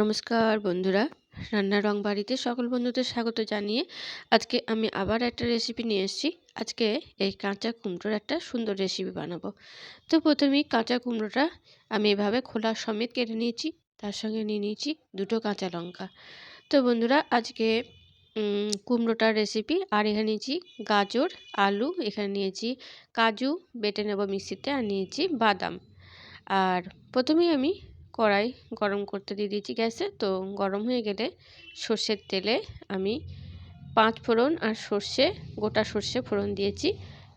নমস্কার বন্ধুরা। রান্নার রং বাড়িতে সকল বন্ধুদের স্বাগত জানিয়ে আজকে আমি আবার একটা রেসিপি নিয়ে এসেছি। আজকে এই কাঁচা কুমড়োর একটা সুন্দর রেসিপি বানাবো। তো প্রথমেই কাঁচা কুমড়োটা আমি এভাবে খোলা সমেত কেটে নিয়েছি, তার সঙ্গে নিয়ে নিয়েছি দুটো কাঁচা লঙ্কা। তো বন্ধুরা, আজকে কুমড়োটার রেসিপি আর এখানে নিয়েছি গাজর, আলু, এখানে নিয়েছি কাজু, বেটে নেব মিক্সিতে, আর নিয়েছি বাদাম। আর প্রথমেই আমি কড়াই গরম করতে দিয়ে দিয়েছি গ্যাসে। তো গরম হয়ে গেলে সর্ষের তেলে আমি পাঁচ ফোড়ন আর সর্ষে, গোটা সর্ষে ফোড়ন দিয়েছি।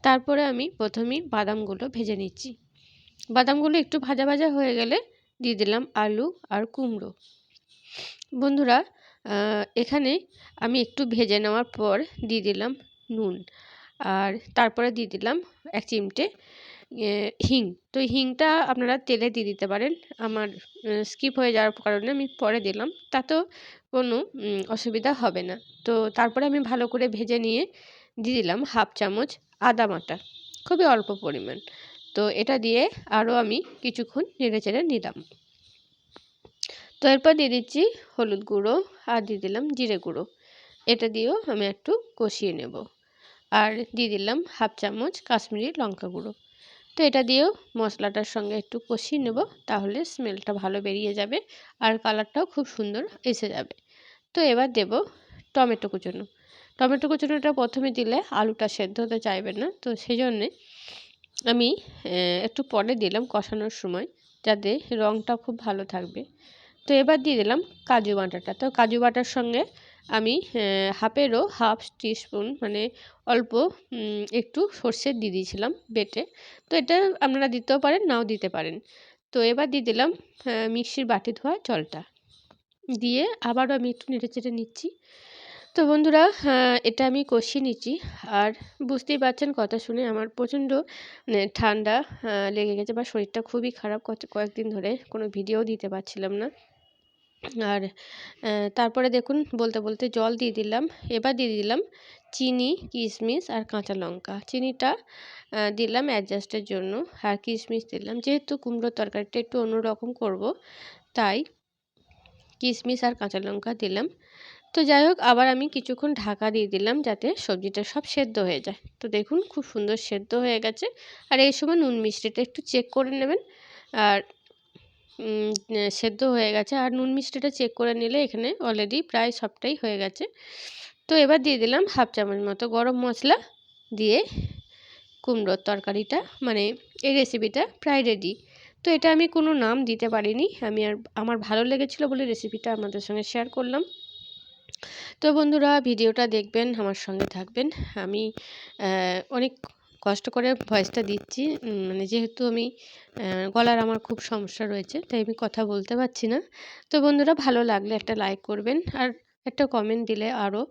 তারপরে আমি প্রথমেই বাদামগুলো ভেজে নিচ্ছি। বাদামগুলো একটু ভাজা ভাজা হয়ে গেলে দিয়ে দিলাম আলু আর কুমড়ো। বন্ধুরা এখানে আমি একটু ভেজে নেওয়ার পর দিয়ে দিলাম নুন। আর তারপরে দিয়ে দিলাম এক চিমটে হিং। তো হিংটা আপনারা তেলে দিয়ে দিতে পারেন। আমার স্কিপ হয়ে যাওয়ার কারণে আমি পরে দিলাম। তাতেও কোনো অসুবিধা হবে না। তো তারপরে আমি ভালো করে ভেজে নিয়ে দিয়ে দিলাম হাফ চামচ আদা বাটা। খুবই অল্প পরিমাণ। তো এটা দিয়ে আরও আমি কিছুক্ষণ নেড়ে চেড়ে নিলাম। তো এরপর দিয়ে দিচ্ছি হলুদ গুঁড়ো আর দিয়ে দিলাম জিরে গুঁড়ো। এটা দিয়েও আমি একটু কষিয়ে নেব। আর দিয়ে দিলাম হাফ চামচ কাশ্মীরি লঙ্কা গুঁড়ো। তো এটা দিয়েও মশলাটার সঙ্গে একটু কষিয়ে নেব, তাহলে স্মেলটা ভালো বেরিয়ে যাবে আর কালারটাও খুব সুন্দর এসে যাবে। তো এবার দেব টমেটো কুচনো। টমেটো কুচনোটা প্রথমে দিলে আলুটা সেদ্ধ হতে চাইবে না, তো সেই জন্যে আমি একটু পরে দিলাম কষানোর সময় যাতে রঙটা খুব ভালো থাকবে। তো এবার দিয়ে দিলাম কাজু বাটাটা। তো কাজু বাটার সঙ্গে আমি হাফেরও হাফ টিস্পুন মানে অল্প একটু সর্ষের দিয়ে দিয়েছিলাম বেটে। তো এটা আপনারা দিতেও পারেন, নাও দিতে পারেন। তো এবার দিয়ে দিলাম মিক্সির বাটি ধোয়া জলটা। দিয়ে আবারও আমি একটু নেড়ে চেড়ে নিচ্ছি। তো বন্ধুরা এটা আমি কষিয়ে নিচ্ছি। আর বুঝতেই পারছেন কথা শুনে আমার প্রচণ্ড মানে ঠান্ডা লেগে গেছে বা শরীরটা খুবই খারাপ। কয়েকদিন ধরে কোনো ভিডিও দিতে পারছিলাম না। আর তারপরে দেখুন বলতে বলতে জল দিয়ে দিলাম। এবার দিয়ে দিলাম চিনি কিশমিশ আর কাঁচা লঙ্কা। চিনিটা দিলাম অ্যাডজাস্টের জন্য আর কিশমিশ দিলাম। যেহেতু কুমড়োর তরকারিটা একটু অন্যরকম করব, তাই কিশমিশ আর কাঁচা লঙ্কা দিলাম। তো যাই হোক, আবার আমি কিছুক্ষণ ঢাকা দিয়ে দিলাম যাতে সবজিটা সব সেদ্ধ হয়ে যায়। তো দেখুন খুব সুন্দর সেদ্ধ হয়ে গেছে। আর এই সময় নুন মিষ্টিটা একটু চেক করে নেবেন। আর সেদ্ধ হয়ে গেছে। আর নুন মিষ্টিটা চেক করে নিলে এখানে অলরেডি প্রায় সবটাই হয়ে গেছে। তো এবার দিয়ে দিলাম হাফ চামচ মতো গরম মশলা দিয়ে কুমড়োর তরকারিটা মানে এই রেসিপিটা প্রায় রেডি তো এটা আমি কোনো নাম দিতে পারিনি, আমি আর আমার ভালো লেগেছিলো বলে রেসিপিটা আপনাদের সঙ্গে শেয়ার করলাম। তো বন্ধুরা, ভিডিওটা দেখবেন, আমার সঙ্গে থাকবেন। আমি অনেক কষ্ট করে ভয়েসটা দিচ্ছি। মানে যেহেতু আমি গলার আমার খুব সমস্যা রয়েছে, তাই আমি কথা বলতে পারছি না। তো বন্ধুরা, ভালো লাগলে একটা লাইক করবেন আর একটা কমেন্ট দিলে আরও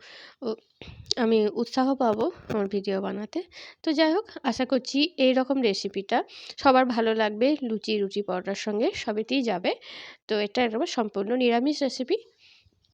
আমি উৎসাহ পাবো আমার ভিডিও বানাতে। তো যাই হোক, আশা করছি এই রকম রেসিপিটা সবার ভালো লাগবে লুচি রুচি পরোটার সঙ্গে সবেতেই যাবে। তো এটা একবার সম্পূর্ণ নিরামিষ রেসিপি